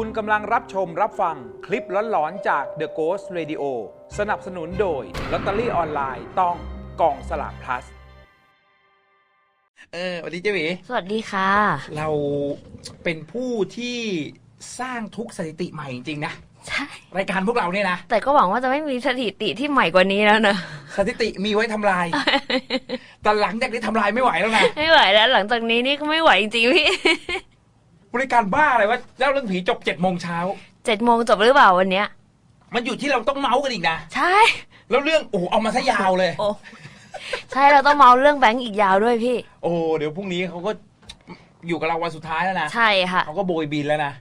คุณกำลังรับชมรับฟังคลิปหลอนๆจาก The Ghost Radio สนับสนุนโดยลอตเตอรี่ออนไลน์ต้องกองสลาก plus เออสวัสดีเจ๊หวีสวัสดีค่ะ เราเป็นผู้ที่สร้างทุกสถิติใหม่จริงๆนะ ใช่ รายการพวกเราเนี่ยนะ แต่ก็หวังว่าจะไม่มีสถิติที่ใหม่กว่านี้แล้วนะ สถิติมีไว้ทำลาย แต่หลังจากนี้ทำลายไม่ไหวแล้วนะ ไม่ไหวแล้ว หลังจากนี้นี่ก็ไม่ไหวจริงๆพี่ บริการบ้าอะไรวะเล่าเรื่องผีจบเจ็ดโมงเช้า เจ็ดโมงจบหรือเปล่าวันเนี้ย มันอยู่ที่เราต้องเมาส์กันอีกนะ ใช่ แล้วเรื่องโอ้โหเอามาซะยาวเลย โอ้ใช่เราต้องเมาเรื่องแบงก์อีกยาวด้วยพี่ โอ้เดี๋ยวพรุ่งนี้เขาก็อยู่กับเราวันสุดท้ายแล้วนะใช่ค่ะเขาก็โบยบินแล้วนะ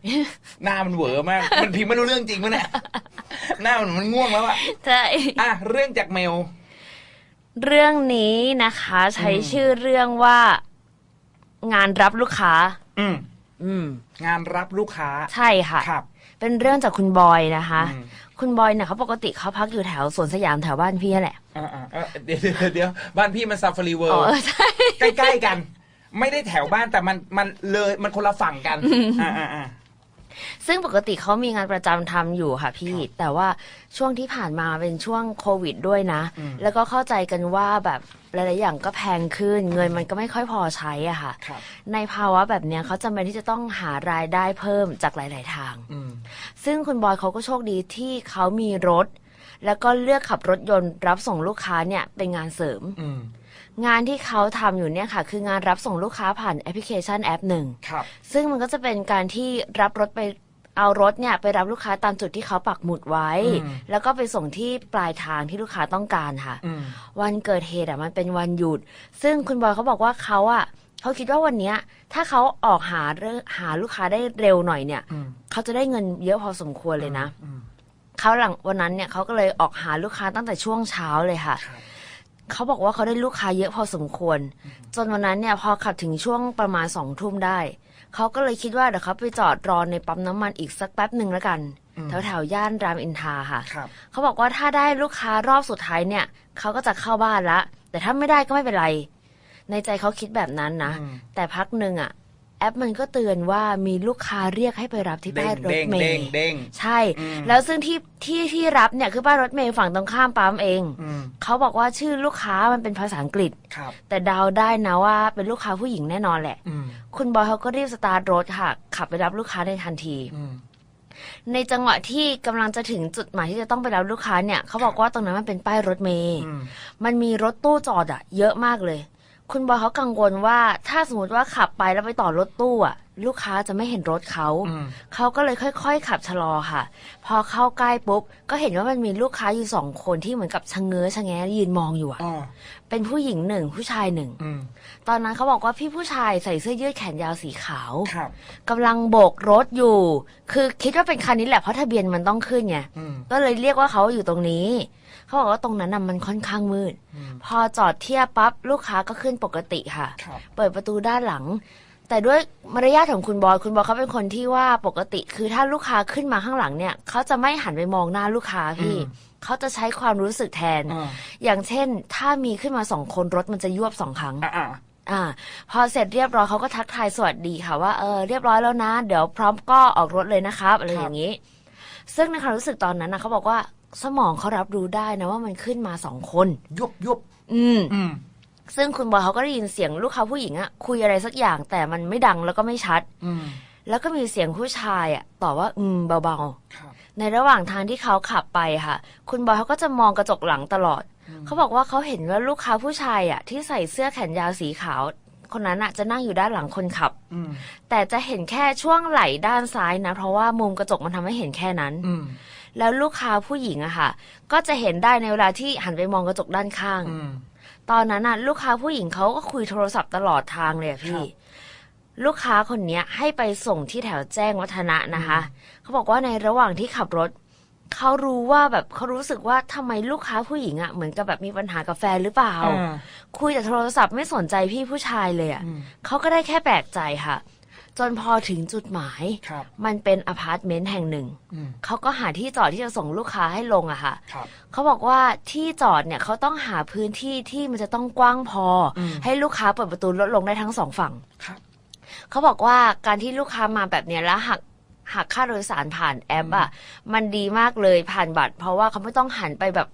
หน้ามันเหวอมาก มันพิมพ์ไม่รู้เรื่องจริงปะเนี่ยหน้ามันมันง่วงแล้วอะใช่อะเรื่องจากเมล เรื่องนี้นะคะ ใช้อืมชื่อเรื่องว่า งานรับลูกค้า อืม อืม งานรับลูกค้าใช่ค่ะ ครับ เป็นเรื่องจากคุณบอยนะคะ อืม คุณบอยเนี่ยเขาปกติเขาพักอยู่แถวสวนสยามแถวบ้านพี่นั่นแหละ อ่าอ่าอ่าเดี๋ยวเดี๋ยวเดี๋ยวบ้านพี่มันซาฟารีเวิอ๋ลอด์ใช่ ใกล้ๆกัน ไม่ได้แถวบ้านแต่มันมันเลยมันคนละฝั่งกันอ่าอ่าอ่า ซึ่งปกติเขามีงานประจำทำอยู่ค่ะพี่ครับแต่ว่าช่วงที่ผ่านมาเป็นช่วงโควิดด้วยนะอืมแล้วก็เข้าใจกันว่าแบบหลายๆอย่างก็แพงขึ้น เงินมันก็ไม่ค่อยพอใช้อะค่ะ ครับ ในภาวะแบบเนี้ยเขาจำเป็นที่จะต้องหารายได้เพิ่มจากหลาย ๆ ทาง อืม ซึ่งคุณบอยเขาก็โชคดีที่เขามีรถ แล้วก็เลือกขับรถยนต์รับส่งลูกค้าเนี่ยเป็นงานเสริม อืม งานที่เขาทำอยู่เนี่ยค่ะ คืองานรับส่งลูกค้าผ่านแอปพลิเคชันแอปหนึ่ง ครับ ซึ่งมันก็จะเป็นการที่รับรถไปเอารถเนี่ยไปรับลูกค้าตามจุดที่เขาปักหมุดไว้ อืม แล้วก็ไปส่งที่ปลายทางที่ลูกค้าต้องการค่ะ อืม วันเกิดเหตุอะมันเป็นวันหยุด ซึ่งคุณบอยเขาบอกว่าเขาอะเขาคิดว่าวันเนี้ย ถ้าเขาออกหาเรื่องหาลูกค้าได้เร็วหน่อยเนี่ย อืม เขาจะได้เงินเยอะพอสมควรเลยนะ อืมเขาหลังวันนั้นเนี่ยเขาก็เลยออกหาลูกค้าตั้งแต่ช่วงเช้าเลยค่ะ ครับ เขาบอกว่าเขาได้ลูกค้าเยอะพอสมควร จนวันนั้นเนี่ยพอขับถึงช่วงประมาณสองทุ่มได้ เขาก็เลยคิดว่าเดี๋ยวเขาไปจอดรอในปั๊มน้ำมันอีกสักแป๊บหนึ่งแล้วกันอืมแถวแถวๆย่านรามอินทราค่ะครับเขาบอกว่าถ้าได้ลูกค้ารอบสุดท้ายเนี่ยเขาก็จะเข้าบ้านละ แต่ถ้าไม่ได้ก็ไม่เป็นไร ในใจเขาคิดแบบนั้นนะอืมแต่พักหนึ่งอะ แอปมันก็เตือนว่ามีลูกค้าเรียกให้ไปรับที่เด้ป้ายงรถเด้งเมเด้งล์เด้งใช่อืมแล้วซึ่งที่ที่ที่รับเนี่ยคือป้ายรถเมล์ฝั่งตรงข้ามปั๊มเองอืมเขาบอกว่าชื่อลูกค้ามันเป็นภาษาอังกฤษครับแต่เดาได้นะว่าเป็นลูกค้าผู้หญิงแน่นอนแหละอืมคุณบอยเขาก็รีบสตาร์ทรถค่ะ ขับไปรับลูกค้าในทันทีอืมในจังหวะที่กำลังจะถึงจุดหมายที่จะต้องไปรับลูกค้าเนี่ยเขาบอกว่าตรงนั้นมันเป็นป้ายรถเมล์อืมมันมีรถตู้จอดอะเยอะมากเลย คุณบอยเขากังวลว่าถ้าสมมติว่าขับไปแล้วไปต่อรถตู้อะ ลูกค้าจะไม่เห็นรถเขาอืมเขาก็เลยค่อยๆ ขับชะลอค่ะ พอเข้าใกล้ปุ๊บ ก็เห็นว่ามันมีลูกค้าอยู่สองคนที่เหมือนกับชะเง้อชะแงยืนมองอยู่อะอ๋อเป็นผู้หญิงหนึ่งผู้ชายหนึ่งอืมตอนนั้นเขาบอกว่าพี่ผู้ชายใส่เสื้อยืดแขนยาวสีขาวครับกำลังโบกรถอยู่ คือคิดว่าเป็นคันนี้แหละเพราะทะเบียนมันต้องขึ้นไงอืมก็เลยเรียกว่าเขาอยู่ตรงนี้ เขาบอกว่าตรงนั้นน่ะมันค่อนข้างมืดอืมพอจอดเทียบปั๊บลูกค้าก็ขึ้นปกติค่ะครับเปิดประตูด้านหลัง แต่ด้วยมารยาทของคุณบอยคุณบอยเขาเป็นคนที่ว่าปกติ คือถ้าลูกค้าขึ้นมาข้างหลังเนี่ยเขาจะไม่หันไปมองหน้าลูกค้าพี่อืมเขาจะใช้ความรู้สึกแทนอ่าอย่างเช่น ถ้ามีขึ้นมาสองคนรถมันจะยวบสองครั้งอ่าอ่าอ่า พอเสร็จเรียบร้อยเขาก็ทักทายสวัสดีค่ะว่าเออเรียบร้อยแล้วนะ เดี๋ยวพร้อมก็ออกรถเลยนะครับอะไรอย่างนี้ ซึ่งในความรู้สึกตอนนั้นนะเขาบอกว่าสมองเขารับรู้ได้นะว่ามันขึ้นมาสองคนยุบยุบอืมอืม ซึ่งคุณบอยเขาก็ได้ยินเสียงลูกค้าผู้หญิงอะคุยอะไรสักอย่าง แต่มันไม่ดังแล้วก็ไม่ชัด อืม แล้วก็มีเสียงผู้ชายอะตอบว่า อืมเบาครับ ๆ ในระหว่างทางที่เขาขับไปค่ะ คุณบอยเขาก็จะมองกระจกหลังตลอด เขาบอกว่าเขาเห็นว่าลูกค้าผู้ชายอะที่ใส่เสื้อแขนยาวสีขาว คนนั้นอะจะนั่งอยู่ด้านหลังคนขับ อืม แต่จะเห็นแค่ช่วงไหล่ด้านซ้ายนะ เพราะว่ามุมกระจกมันทำให้เห็นแค่นั้น อืม แล้วลูกค้าผู้หญิงอะค่ะ ก็จะเห็นได้ในเวลาที่หันไปมองกระจกด้านข้าง อืม ตอนนั้นน่ะ ลูกค้าผู้หญิงเขาก็คุยโทรศัพท์ตลอดทางเลยอะพี่ครับลูกค้าคนเนี้ยให้ไปส่งที่แถวแจ้งวัฒนะนะคะ เขาบอกว่าในระหว่างที่ขับรถ เขารู้ว่าแบบเขารู้สึกว่าทำไมลูกค้าผู้หญิงอะเหมือนกับแบบมีปัญหากับแฟนหรือเปล่า อ่า คุยแต่โทรศัพท์ไม่สนใจพี่ผู้ชายเลยอะอืมเขาก็ได้แค่แปลกใจค่ะ จนพอถึงจุดหมายครับมันเป็นอพาร์ตเมนต์แห่งหนึ่งอืมเขาก็หาที่จอดที่จะส่งลูกค้าให้ลงอะค่ะครับเขาบอกว่าที่จอดเนี่ยเขาต้องหาพื้นที่ที่มันจะต้องกว้างพออมให้ลูกค้าเปิดประตูรถลงได้ทั้งสองฝั่งครับเขาบอกว่าการที่ลูกค้ามาแบบเนี้ยแล้วหักหักค่าโดยสารผ่านแอปอะ มันดีมากเลยผ่านบัตร เพราะว่าเขาไม่ต้องหันไปแบบ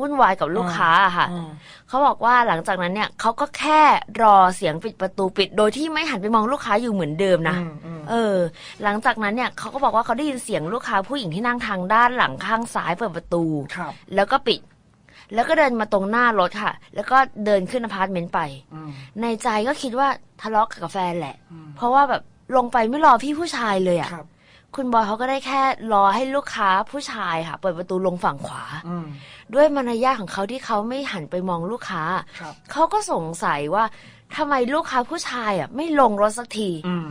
วุ่นวายกับลูกค้าอะค่ะอืมเขาบอกว่าหลังจากนั้นเนี่ยเขาก็แค่รอเสียงปิดประตูปิด โดยที่ไม่หันไปมองลูกค้าอยู่เหมือนเดิมนะอืมอืมเออ หลังจากนั้นเนี่ยเขาก็บอกว่าเขาได้ยินเสียงลูกค้าผู้หญิงที่นั่งทางด้านหลังข้างซ้ายเปิดประตูครับแล้วก็ปิด แล้วก็เดินมาตรงหน้ารถค่ะ แล้วก็เดินขึ้นอพาร์ตเมนต์ไปอืมในใจก็คิดว่าทะเลาะกับแฟนแหละอืมเพราะว่าแบบลงไปไม่รอพี่ผู้ชายเลยอะ่ะ ครับคุณบอยเขาก็ได้แค่รอให้ลูกค้าผู้ชายค่ะ เปิดประตูลงฝั่งขวา อืม ด้วยมารยาทของเขาที่เขาไม่หันไปมองลูกค้า ครับ เขาก็สงสัยว่าทำไมลูกค้าผู้ชายอะไม่ลงรถสักที อืม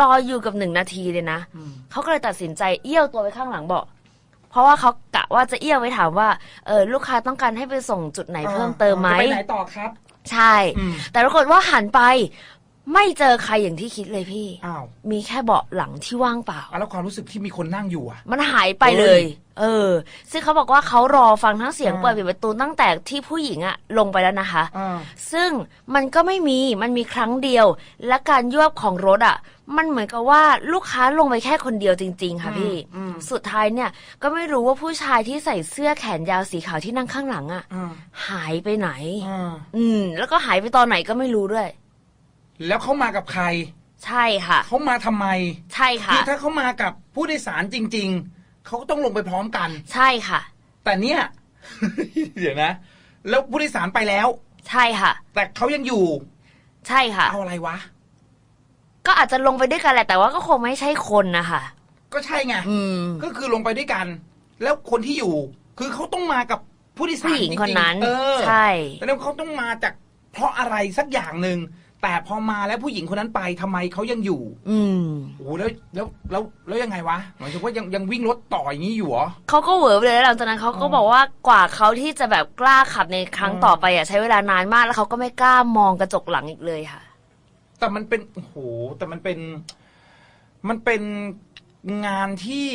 รออยู่กับหนึ่งนาทีเลยนะ อืม เขาก็เลยตัดสินใจเอี้ยวตัวไปข้างหลังเบาะเพราะว่าเขากะว่าจะเอี้ยวไปถามว่าเออลูกค้าต้องการให้ไปส่งจุดไหนเพิ่มเติมไหม จะไปไหนต่อครับ ใช่ อืม แต่ปรากฏว่าหันไป ไม่เจอใครอย่างที่คิดเลยพี่ อ้าว มีแค่เบาะหลังที่ว่างเปล่า อะแล้วความรู้สึกที่มีคนนั่งอยู่อะ มันหายไปเลย เออ ซึ่งเขาบอกว่าเขารอฟังทั้งเสียงอ่า เปิดปิดประตูตั้งแต่ที่ผู้หญิงอะลงไปแล้วนะคะ อ่า ซึ่งมันก็ไม่มี มันมีครั้งเดียว และการยวบของรถอะมันเหมือนกับว่าลูกค้าลงไปแค่คนเดียวจริง ๆ ค่ะพี่ อืมสุดท้ายเนี่ยก็ไม่รู้ว่าผู้ชายที่ใส่เสื้อแขนยาวสีขาวที่นั่งข้างหลังอะอ่าหายไปไหน อ่า อืม แล้วก็หายไปตอนไหนก็ไม่รู้ด้วย แล้วเขามากับใครใช่ค่ะ เขามาทำไมใช่ค่ะ คือถ้าเขามากับผู้โดยสารจริง ๆเขาก็ต้องลงไปพร้อมกัน ใช่ค่ะ แต่เนี่ย เดี๋ยวนะ แล้วผู้โดยสารไปแล้ว ใช่ค่ะ แต่เขายังอยู่ใช่ค่ะ เอาอะไรวะ ก็อาจจะลงไปด้วยกันแหละแต่ว่าก็คงไม่ใช่คนนะคะก็ใช่ไงอืมก็คือลงไปด้วยกัน แล้วคนที่อยู่ คือเขาต้องมากับผู้โดยสารผู้หญิงจริๆคนนั้นเออ ใช่ แล้วเขาต้องมาจากเพราะอะไรสักอย่างหนึ่ง แต่พอมาแล้วผู้หญิงคนนั้นไปทำไมเขายังอยู่ อืม โอ้โหแล้วแล้วแล้วแล้วยังไงวะหมายถึงว่ายังยังวิ่งรถต่ออย่างนี้อยู่เหรอ เขาก็เหวอไปเลยแล้วหลังจากนั้นเขาก็อ๋อบอกว่ากว่าเขาที่จะแบบกล้าขับในครั้งอืมต่อไปอะใช้เวลานานมากแล้วเขาก็ไม่กล้ามองกระจกหลังอีกเลยค่ะ แต่มันเป็นโอ้โหแต่มันเป็น มันเป็นงานที่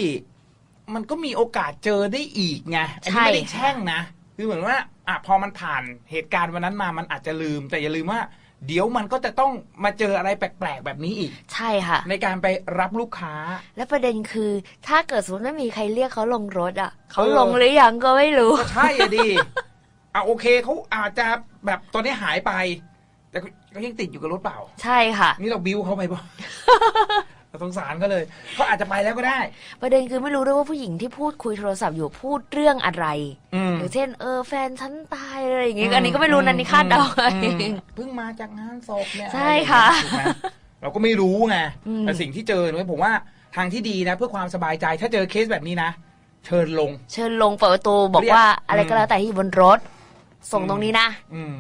มันก็มีโอกาสเจอได้อีกไงอันนี้ไม่ได้ใช่แช่งนะ คือเหมือนว่าอะพอมันผ่านเหตุการณ์วันนั้นมามันอาจจะลืม แต่อย่าลืมว่า เดี๋ยวมันก็จะต้องมาเจออะไรแปลกๆแบบนี้อีก ใช่ค่ะ ในการไปรับลูกค้า และประเด็นคือ ถ้าเกิดสมมติไม่มีใครเรียกเขาลงรถอะเขาเออลงหรือยังก็ไม่รู้ก็ใช่อะดิอะโอเคเขาอาจจะแบบตอนนี้หายไป แต่ก็ยังติดอยู่กับรถเปล่า ใช่ค่ะ นี่เราบิ้วเขาไปป่ะเรา สงสารเขาเลยเขาอาจจะไปแล้วก็ได้ ประเด็นคือไม่รู้ด้วยว่าผู้หญิงที่พูดคุยโทรศัพท์อยู่พูดเรื่องอะไรอืมอย่างเช่น เออแฟนฉันตายอะไรอย่างเงี้ยอันนี้ก็ไม่รู้นะนี่คาดเดาอืมเพิ่งมาจากงานศพเนี่ยใช่ค่ะถูกไหมเราก็ไม่รู้ไงอืมแต่สิ่งที่เจอเนี่ยผมว่าทางที่ดีนะ เพื่อความสบายใจถ้าเจอเคสแบบนี้นะเชิญลง เชิญลงเปิดประตูบอกเรียกว่าอะไรก็อืมแล้วแต่ที่อยู่บนรถ ส่งตรงนี้นะอืม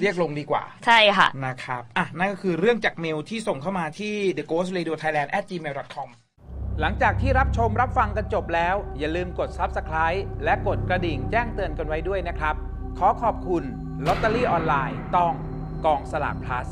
เรียกลงดีกว่า ใช่ค่ะ นะครับ อะ นั่นก็คือเรื่องจากเมลที่ส่งเข้ามาที่ the ghost radio thailand at gmail com หลังจากที่รับชมรับฟังกันจบแล้ว อย่าลืมกด Subscribe และกดกระดิ่งแจ้งเตือนกันไว้ด้วยนะครับ ขอขอบคุณลอตเตอรี่ออนไลน์ต้องกองสลาก plus